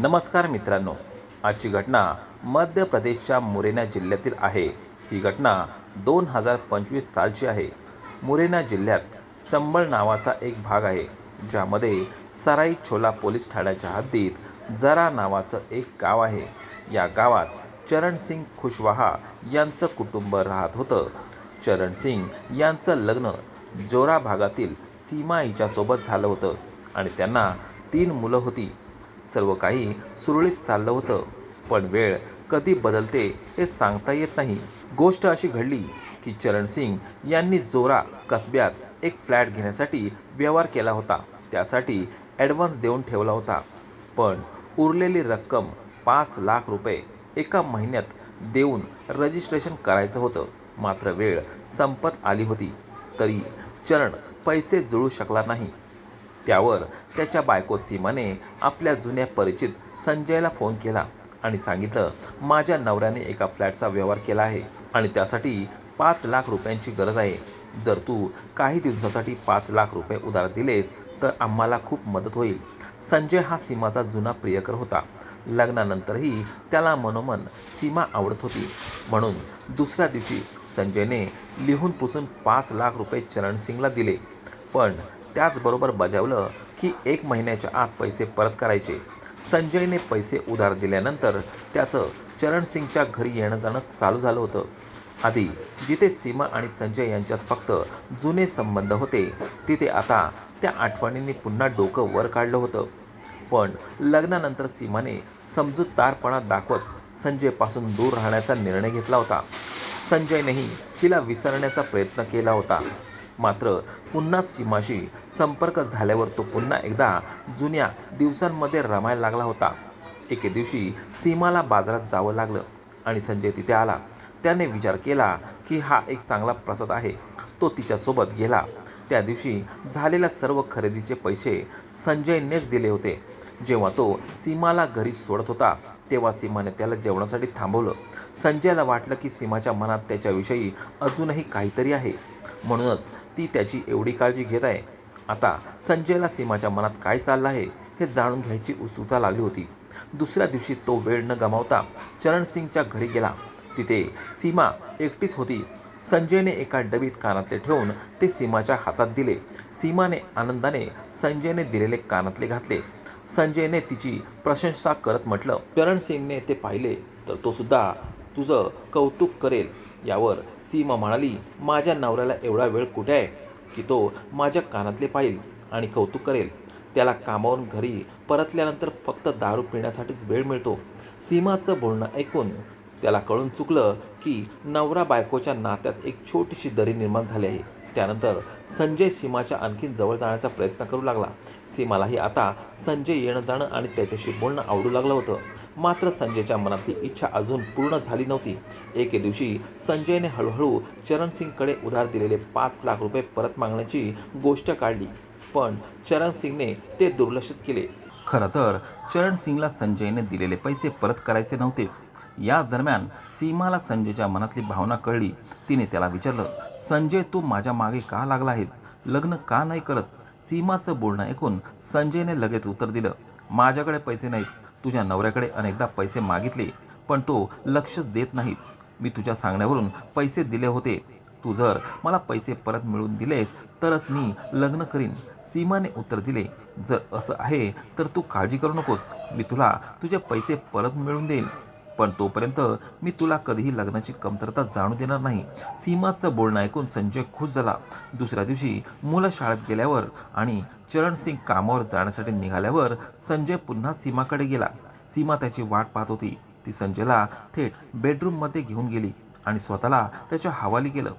नमस्कार मित्रांनो. आजची घटना मध्य प्रदेशच्या मुरेना जिल्ह्यातील आहे. ही घटना दोन हजार पंचवीस सालची आहे. मुरेना जिल्ह्यात चंबळ नावाचा एक भाग आहे ज्यामध्ये सराई छोला पोलीस ठाण्याच्या हद्दीत जरा नावाचं एक गाव आहे. या गावात चरणसिंग खुशवाहा यांचं कुटुंब राहत होतं. चरणसिंग यांचं लग्न जोरा भागातील सीमा हिच्यासोबत झालं होतं आणि त्यांना तीन मुलं होती. सर्व काही सुरळीत चाललं होतं. पण वेळ कधी बदलते हे सांगता येत नाही. गोष्ट अशी घडली की चरण सिंग यांनी जोरा कसब्यात एक फ्लॅट घेण्यासाठी व्यवहार केला होता. त्यासाठी ॲडव्हान्स देऊन ठेवला होता. पण उरलेली रक्कम पाच लाख रुपये एका महिन्यात देऊन रजिस्ट्रेशन करायचं होतं. मात्र वेळ संपत आली होती. तरी चरण पैसे जुळू शकला नाही. त्यावर त्याच्या बायको सीमाने आपल्या जुन्या परिचित संजयला फोन केला आणि सांगितलं माझ्या नवऱ्याने एका फ्लॅटचा व्यवहार केला आहे आणि त्यासाठी पाच लाख रुपयांची गरज आहे. जर तू काही दिवसासाठी पाच लाख रुपये उधार दिलेस तर आम्हाला खूप मदत होईल. संजय हा सीमाचा जुना प्रियकर होता. लग्नानंतरही त्याला मनोमन सीमा आवडत होती. म्हणून दुसऱ्या दिवशी संजयने लिहून पुसून पाच लाख रुपये चरण सिंगला दिले. पण त्याचबरोबर बजावलं की एक महिन्याच्या आत पैसे परत करायचे. संजयने पैसे उधार दिल्यानंतर त्याचं चरण सिंगच्या घरी येणं जाणं चालू झालं होतं. आधी जिथे सीमा आणि संजय यांच्यात फक्त जुने संबंध होते तिथे आता त्या आठवणींनी पुन्हा डोकं वर काढलं होतं. पण लग्नानंतर सीमाने समजूतदारपणा दाखवत संजयपासून दूर राहण्याचा निर्णय घेतला होता. संजयनेही तिला विसरण्याचा प्रयत्न केला होता. मात्र पुन्हा सीमाशी संपर्क झाल्यावर तो पुन्हा एकदा जुन्या दिवसांमध्ये रमायला लागला होता. एके दिवशी सीमाला बाजारात जावं लागलं आणि संजय तिथे आला. त्याने विचार केला की हा एक चांगला प्रसाद आहे. तो तिच्यासोबत गेला. त्या दिवशी झालेल्या सर्व खरेदीचे पैसे संजयनेच दिले होते. जेव्हा तो सीमाला घरी सोडत होता तेव्हा सीमाने त्याला जेवणासाठी थांबवलं. संजयला वाटलं की सीमाच्या मनात त्याच्याविषयी अजूनही काहीतरी आहे. म्हणूनच ती त्याची एवढी काळजी घेत आहे. आता संजयला सीमाच्या मनात काय चाललं आहे हे जाणून घ्यायची उत्सुकता लागली होती. दुसऱ्या दिवशी तो वेळ न गमावता चरण सिंगच्या घरी गेला. तिथे सीमा एकटीच होती. संजयने एका डबीत कानातले ठेवून ते सीमाच्या हातात दिले. सीमाने आनंदाने संजयने दिलेले कानातले घातले. संजयने तिची प्रशंसा करत म्हटलं चरण सिंगने ते पाहिले तर तो सुद्धा तुझं कौतुक करेल. यावर सीमा म्हणाली माझ्या नवऱ्याला एवढा वेळ कुठे आहे की तो माझ्या कानातले पाहिल आणि कौतुक करेल. त्याला कामावरून घरी परतल्यानंतर फक्त दारू पिण्यासाठीच वेळ मिळतो. सीमाचं बोलणं ऐकून त्याला कळून चुकलं की नवरा बायकोच्या नात्यात एक छोटीशी दरी निर्माण झाली आहे. त्यानंतर संजय सीमाच्या आणखीन जवळ जाण्याचा प्रयत्न करू लागला. सीमालाही आता संजय येणं जाणं आणि त्याच्याशी बोलणं आवडू लागलं होतं. मात्र संजयच्या मनातली इच्छा अजून पूर्ण झाली नव्हती. एके दिवशी संजयने हळूहळू चरण सिंगकडे उधार दिलेले पाच लाख रुपये परत मागण्याची गोष्ट काढली. पण चरण सिंगने ते दुर्लक्षित केले. खरं तर चरण सिंगला संजयने दिलेले पैसे परत करायचे नव्हतेच याच दरम्यान सीमाला संजयच्या मनातली भावना कळली. तिने त्याला विचारलं संजय तू माझ्या मागे का लागला आहेस? लग्न का नाही करत? सीमाचं बोलणं ऐकून संजयने लगेच उत्तर दिलं माझ्याकडे पैसे नाहीत. तुझ्या नवऱ्याकडे अनेकदा पैसे मागितले पण तो लक्षच देत नाहीत. मी तुझ्या सांगण्यावरून पैसे दिले होते. तू जर मला पैसे परत मिळवून दिलेस तरच मी लग्न करीन. सीमाने उत्तर दिले जर असं आहे तर तू काळजी करू नकोस. मी तुला तुझे पैसे परत मिळवून देईन. पण तोपर्यंत मी तुला कधीही लग्नाची कमतरता जाणू देणार नाही. सीमाचं बोलणं ऐकून संजय खुश झाला. दुसऱ्या दिवशी मुलं शाळेत गेल्यावर आणि चरण सिंग कामावर जाण्यासाठी निघाल्यावर संजय पुन्हा सीमाकडे गेला. सीमा त्याची वाट पाहत होती. ती संजयला थेट बेडरूममध्ये घेऊन गेली आणि स्वतःला त्याच्या हवाली केलं.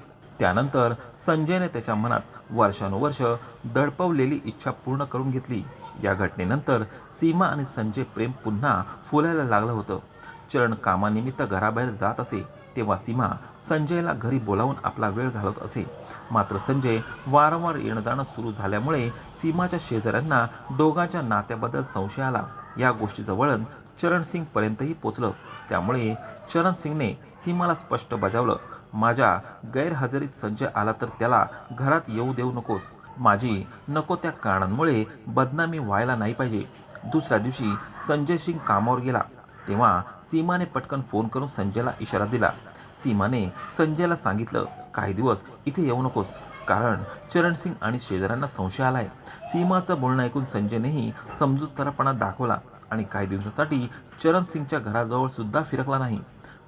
त्यानंतर संजयने त्याच्या मनात वर्षानुवर्ष दडपवलेली इच्छा पूर्ण करून घेतली. या घटनेनंतर सीमा आणि संजय प्रेम पुन्हा फुलायला लागलं होतं. चरण कामानिमित्त घराबाहेर जात असे तेव्हा सीमा संजयला घरी बोलावून आपला वेळ घालवत असे. मात्र संजय वारंवार येणं जाणं सुरू झाल्यामुळे सीमाच्या शेजाऱ्यांना दोघांच्या नात्याबद्दल संशय आला. या गोष्टीचं वळण चरण सिंगपर्यंतही पोचलं. त्यामुळे चरण सिंगने सीमाला स्पष्ट बजावलं माझ्या गैरहजेरीत संजय आला तर त्याला घरात येऊ देऊ नकोस. माझी नको त्या कारणांमुळे बदनामी व्हायला नाही पाहिजे. दुसऱ्या दिवशी संजय सिंग कामावर गेला. तेव्हा सीमाने पटकन फोन करून संजयला इशारा दिला. सीमाने संजयला सांगितलं काही दिवस इथे येऊ नकोस. कारण चरण सिंग आणि शेजाऱ्यांना संशय आलाय. सीमाचं बोलणं ऐकून संजयनेही समजूतदारपणा दाखवला आणि काही दिवसासाठी चरण सिंगच्या घराजवळ सुद्धा फिरकला नाही.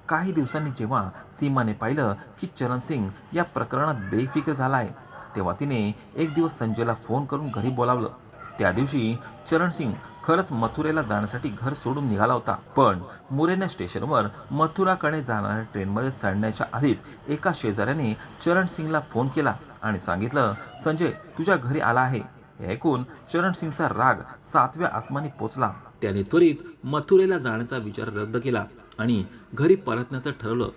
काही दिवसांनी जेव्हा सीमाने पाहिलं की चरण सिंग या प्रकरणात बेफिक्र झाला आहे तेव्हा तिने एक दिवस संजयला फोन करून घरी बोलावलं. त्या दिवशी चरण सिंग खरंच मथुरेला जाण्यासाठी घर सोडून निघाला होता. पण मुरेना स्टेशनवर मथुराकडे जाणाऱ्या ट्रेनमध्ये चढण्याच्या आधीच एका शेजाऱ्याने चरण सिंगला फोन केला आणि सांगितलं संजय तुझ्या घरी आला आहे. हे ऐकून चरण सिंगचा राग सातव्या आसमानी पोचला. त्याने त्वरित मथुरेला जाण्याचा विचार रद्द केला. आणि घरी परतण्याचं ठरवलं.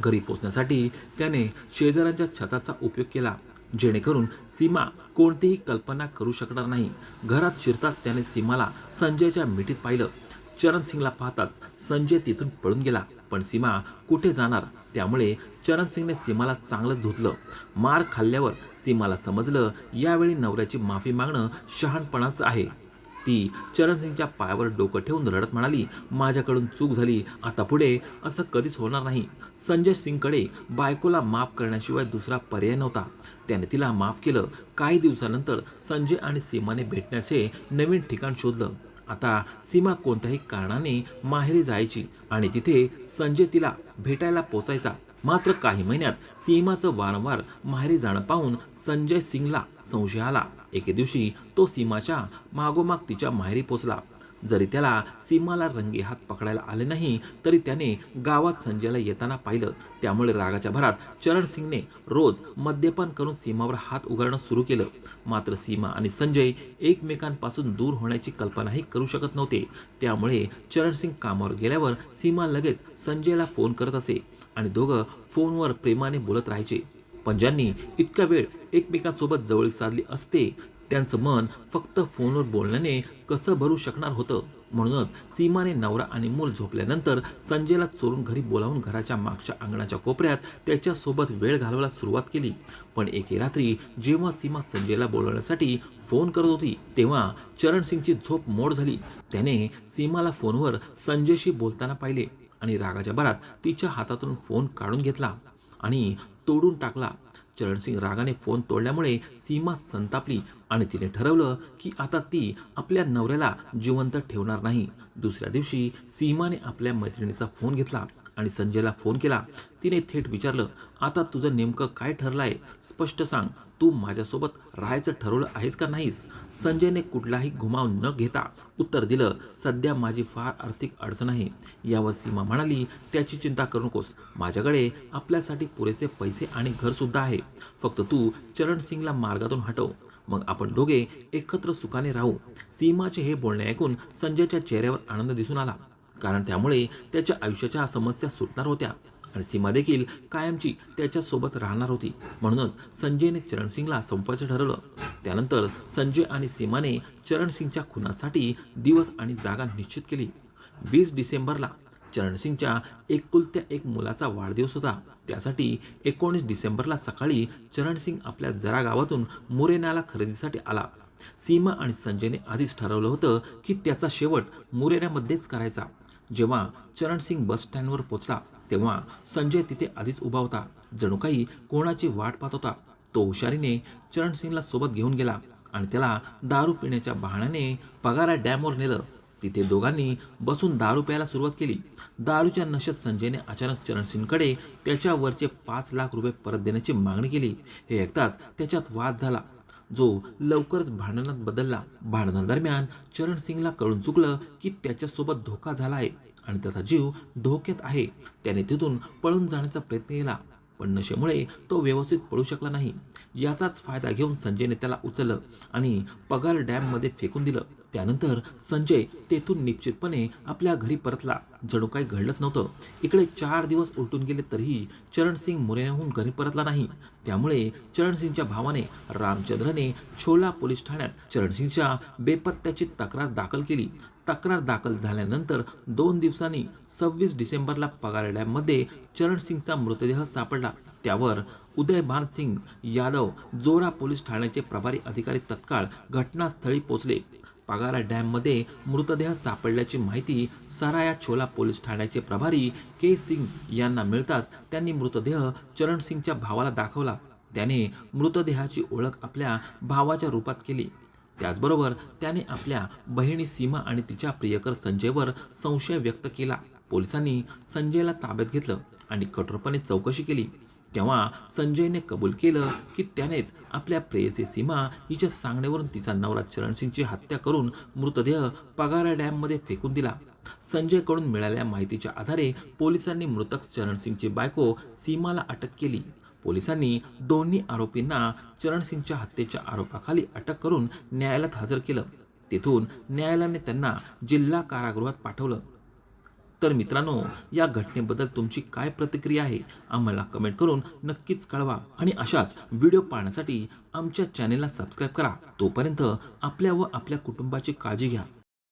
घरी पोचण्यासाठी त्याने शेजाऱ्यांच्या छताचा उपयोग केला जेणेकरून सीमा कोणतीही कल्पना करू शकणार नाही. घरात शिरताच त्याने सीमाला संजयच्या मिठीत पाहिलं. चरण सिंगला पाहताच संजय तिथून पळून गेला पण सीमा कुठे जाणार? त्यामुळे चरण सिंगने सीमाला चांगलं धुतलं. मार खाल्ल्यावर सीमाला समजलं यावेळी नवऱ्याची माफी मागणं शहाणपणाचं आहे. ती चरणसिंगच्या पायावर डोकं ठेवून रडत म्हणाली माझ्याकडून चूक झाली. आता पुढे असं कधीच होणार नाही. संजय सिंगकडे बायकोला माफ करण्याशिवाय दुसरा पर्याय नव्हता. त्याने तिला माफ केलं. काही दिवसानंतर संजय आणि सीमाने भेटण्याचे नवीन ठिकाण शोधलं. आता सीमा कोणत्याही कारणाने माहेरी जायची आणि तिथे संजय तिला भेटायला पोचायचा. मात्र काही महिन्यात सीमाचं वारंवार माहेरी जाणं पाहून संजय सिंगला संशय आला. एके दिवशी तो सीमाच्या मागोमाग तिच्या माहेरी पोचला. जरी त्याला सीमाला रंगे हात पकडायला आले नाही तरी त्याने गावात संजयला येताना पाहिलं. त्यामुळे रागाच्या भरात चरण सिंगने रोज मद्यपान करून सीमावर हात उगारणं सुरू केलं. मात्र सीमा आणि संजय एकमेकांपासून दूर होण्याची कल्पनाही करू शकत नव्हते. त्यामुळे चरण सिंग कामावर गेल्यावर सीमा लगेच संजयला फोन करत असे. आणि दोघं फोनवर प्रेमाने बोलत राहायचे. पण ज्यांनी इतका वेळ एकमेकांसोबत जवळीक साधली असते त्यांचं मन फक्त फोनवर बोलण्याने कसं भरू शकणार होतं? म्हणूनच सीमाने नवरा आणि मूल झोपल्यानंतर संजयला चोरून घरी बोलावून घराच्या मागच्या अंगणाच्या कोपऱ्यात त्याच्यासोबत वेळ घालवायला सुरुवात केली. पण एके रात्री जेव्हा सीमा संजयला बोलवण्यासाठी फोन करत होती तेव्हा चरण सिंगची झोप मोड झाली. त्याने सीमाला फोनवर संजयशी बोलताना पाहिले. आणि रागाच्या भरात तिच्या हातातून फोन काढून घेतला आणि तोडून टाकला. चरणसिंग रागाने फोन तोडल्यामुळे सीमा संतापली आणि तिने ठरवलं की आता ती आपल्या नवऱ्याला जिवंत ठेवणार नाही. दुसऱ्या दिवशी सीमाने आपल्या मैत्रिणीचा फोन घेतला आणि संजयला फोन केला. तिने थेट विचारलं आता तुझं नेमकं काय ठरलं आहे स्पष्ट सांग. तू माझ्यासोबत राहायचं ठरवलं आहेस का नाहीस? संजयने कुठलाही घुमाव न घेता उत्तर दिलं सध्या माझी फार आर्थिक अडचण आहे. यावर सीमा म्हणाली त्याची चिंता करू नकोस. माझ्याकडे आपल्यासाठी पुरेसे पैसे आणि घरसुद्धा आहे. फक्त तू चरण सिंगला मार्गातून हटव. मग आपण दोघे एकत्र सुखाने राहू. सीमाचे हे बोलणे ऐकून संजयच्या चेहऱ्यावर आनंद दिसून आला. कारण त्यामुळे त्याच्या आयुष्याच्या समस्या सुटणार होत्या. आणि सीमा देखील कायमची त्याच्यासोबत राहणार होती. म्हणूनच संजयने चरणसिंगला संपवायचं ठरवलं. त्यानंतर संजय आणि सीमाने चरणसिंगच्या खुनासाठी दिवस आणि जागा निश्चित केली. वीस डिसेंबरला चरणसिंगच्या एकुलत्या एक मुलाचा वाढदिवस होता. त्यासाठी एकोणीस डिसेंबरला सकाळी चरणसिंग आपल्या जरा गावातून मुरेनाला खरेदीसाठी आला. सीमा आणि संजयने आधीच ठरवलं होतं की त्याचा शेवट मुरेऱ्यामध्येच करायचा. जेव्हा चरणसिंग बस स्टँडवर पोचला तेव्हा संजय तिथे आधीच उभा होता. जणू काही कोणाची वाट पाहत होता. तो हुशारीने चरणसिंगला सोबत घेऊन गेला आणि त्याला दारू पिण्याच्या बहाण्याने पगारा डॅमवर नेलं. तिथे दोघांनी बसून दारू प्यायला सुरुवात केली. दारूच्या नशेत संजयने अचानक चरणसिंगकडे त्याच्यावरचे पाच लाख रुपये परत देण्याची मागणी केली. हे ऐकताच त्याच्यात वाद झाला. जो लवकरच भांडणात बदलला. भांडणादरम्यान चरणसिंगला कळून चुकलं की त्याच्यासोबत धोका झाला आहे. आणि त्याचा जीव धोक्यात आहे. त्याने तिथून पळून जाण्याचा प्रयत्न केला पण नशेमुळे तो व्यवस्थित पळू शकला नाही. याचाच फायदा घेऊन संजयने त्याला उचललं आणि पगार डॅममध्ये फेकून दिलं. त्यानंतर संजय तेथून निश्चितपणे आपल्या घरी परतला. जणू काही घडलंच नव्हतं. इकडे चार दिवस उलटून गेले तरीही चरणसिंग मुरेनाहून घरी परतला नाही. त्यामुळे चरणसिंगच्या भावाने रामचंद्रने छोला पोलीस ठाण्यात चरणसिंगच्या बेपत्त्याची तक्रार दाखल केली. तक्रार दाखल झाल्यानंतर दोन दिवसांनी सव्वीस डिसेंबरला पगारड्यामध्ये डॅममध्ये चरणसिंगचा मृतदेह सापडला. त्यावर उदय भानसिंग यादव जोरा पोलीस ठाण्याचे प्रभारी अधिकारी तत्काळ घटनास्थळी पोहोचले. पगारा डॅममध्ये मृतदेह सापडल्याची माहिती सराया छोला पोलीस ठाण्याचे प्रभारी के सिंग यांना मिळताच त्यांनी मृतदेह चरणसिंगच्या भावाला दाखवला. त्याने मृतदेहाची ओळख आपल्या भावाच्या रूपात केली. त्याचबरोबर त्याने आपल्या बहिणी सीमा आणि तिच्या प्रियकर संजयवर संशय व्यक्त केला. पोलिसांनी संजयला ताब्यात घेतलं आणि कठोरपणे चौकशी केली. तेव्हा संजयने कबूल केलं की त्यानेच आपल्या प्रेयसी सीमा हिच्या सांगण्यावरून तिचा नवरा चरणसिंगची हत्या करून मृतदेह पगारा डॅममध्ये फेकून दिला. संजयकडून मिळालेल्या माहितीच्या आधारे पोलिसांनी मृतक चरणसिंगची बायको सीमाला अटक केली. पोलिसांनी दोन्ही आरोपींना चरणसिंगच्या हत्येच्या आरोपाखाली अटक करून न्यायालयात हजर केलं. तेथून न्यायालयाने त्यांना जिल्हा कारागृहात पाठवलं. तर मित्रांनो या घटनेबद्दल तुमची काय प्रतिक्रिया आहे? आम्हाला कमेंट करून नक्कीच कळवा आणि अशाच व्हिडिओ पाहण्यासाठी आमच्या चॅनेलला सबस्क्राईब करा. तोपर्यंत आपल्या व आपल्या कुटुंबाची काळजी घ्या.